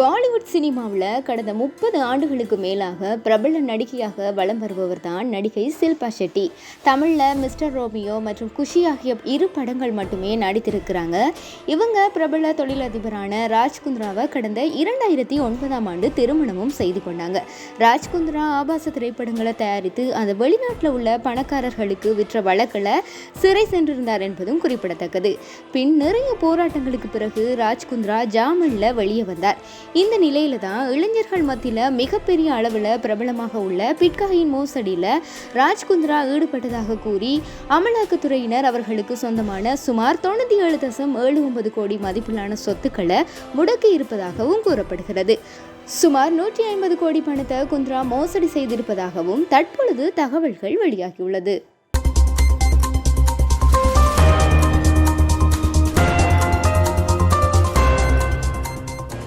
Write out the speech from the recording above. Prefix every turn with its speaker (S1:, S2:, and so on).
S1: பாலிவுட் சினிமாவில் கடந்த முப்பது ஆண்டுகளுக்கு மேலாக பிரபல நடிகையாக வலம் வருபவர் தான் நடிகை சில்பா ஷெட்டி. தமிழில் மிஸ்டர் ரோமியோ மற்றும் குஷி ஆகிய இரு படங்கள் மட்டுமே நடித்திருக்கிறாங்க. இவங்க பிரபல தொழிலதிபரான ராஜ்குந்த்ராவை கடந்த இரண்டாயிரத்தி ஒன்பதாம் ஆண்டு திருமணமும் செய்து கொண்டாங்க. ராஜ்குந்த்ரா ஆபாச திரைப்படங்களை தயாரித்து அந்த வெளிநாட்டில் உள்ள பணக்காரர்களுக்கு விற்ற வழக்கில் சிறை சென்றிருந்தார் என்பதும் குறிப்பிடத்தக்கது. பின் நிறைய போராட்டங்களுக்கு பிறகு ராஜ்குந்த்ரா ஜாமீனில் வெளியே வந்தார். இந்த நிலையில தான் இளைஞர்கள் மத்தியில் மிகப்பெரிய அளவில் பிரபலமாக உள்ள பிட்காயின் மோசடியில் ராஜ்குந்த்ரா ஈடுபட்டதாக கூறி அமலாக்கத்துறையினர் அவர்களுக்கு சொந்தமான சுமார் தொண்ணூற்றி ஏழு தசம் ஏழு ஒன்பது கோடி மதிப்பிலான சொத்துக்களை முடக்கி இருப்பதாகவும் கூறப்படுகிறது. சுமார் நூற்றி ஐம்பது கோடி பணத்தை குந்த்ரா மோசடி செய்திருப்பதாகவும் தற்பொழுது தகவல்கள் வெளியாகியுள்ளது.